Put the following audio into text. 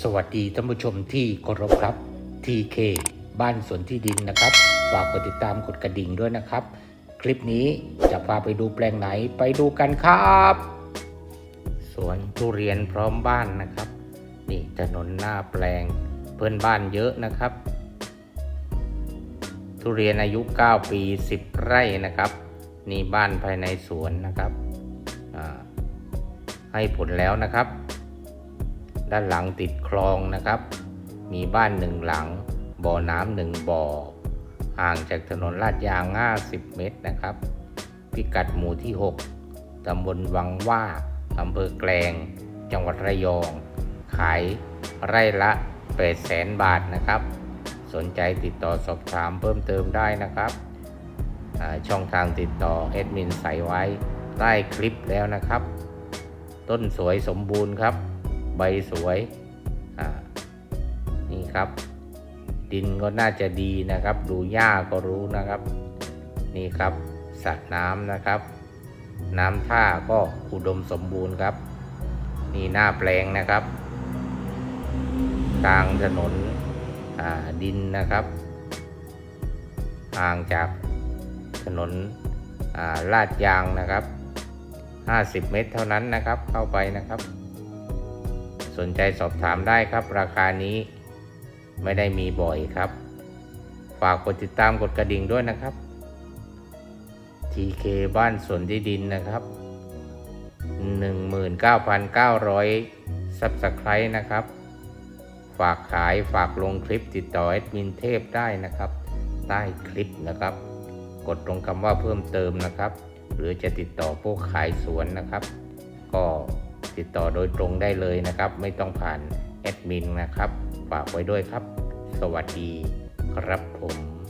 สวัสดีท่านผู้ชมที่เคารพครับ TK บ้านสวนที่ดินนะครับ ฝากกดติดตามกดกระดิ่งด้วยนะครับ คลิปนี้จะพาไปดูแปลงไหนไปดูกันครับ สวนทุเรียนพร้อมบ้านนะครับ นี่ถนนหน้าแปลงเพื่อนบ้านเยอะนะครับ ทุเรียนอายุ 9 ปี 10 ไร่นะครับ นี่บ้านภายในสวนนะครับให้ผลแล้วนะครับ ด้านหลังติดคลองนะครับ มีบ้านหนึ่งหลัง บ่อน้ำหนึ่งบ่อ ห่างจากถนนลาดยาง 50 เมตรนะครับ พิกัดหมู่ที่ 6 ตำบลวังว่าอำเภอแกลง จังหวัดระยอง ขายไร่ละ 8 แสนบาทนะครับ สนใจติดต่อสอบถามเพิ่มเติมได้นะครับช่องทางติดต่อแอดมินใส่ไว้ใต้คลิปแล้วนะครับ ต้นสวยสมบูรณ์ครับ ใบสวยอ่านี่ครับ ดินก็น่าจะดีนะครับ ดูหญ้าก็รู้นะครับ นี่ครับสระน้ำนะครับ น้ำท่าก็อุดมสมบูรณ์ครับ นี่หน้าแปลงนะครับ กลางถนนอ่าดินนะครับห่างจากถนนอ่าลาดยางนะครับ 50 เมตรเท่านั้นนะครับ เข้าไปนะครับ สนใจสอบถามได้ครับราคานี้ไม่ได้มีบ่อยครับ ฝากกดติดตามกดกระดิ่งด้วยนะครับ TK บ้านสวนที่ดินนะครับ 19,900 ซับสไครต์นะครับ ฝากขายฝากลงคลิปติดต่อแอดมินเทพได้นะครับ ใต้คลิปนะครับ กดตรงคำว่าเพิ่มเติมนะครับ หรือจะติดต่อผู้ขายสวนนะครับ ก็ ติดต่อโดยตรงได้เลยนะครับ ไม่ต้องผ่านแอดมินนะครับ ฝากไว้ด้วยครับ สวัสดีครับผม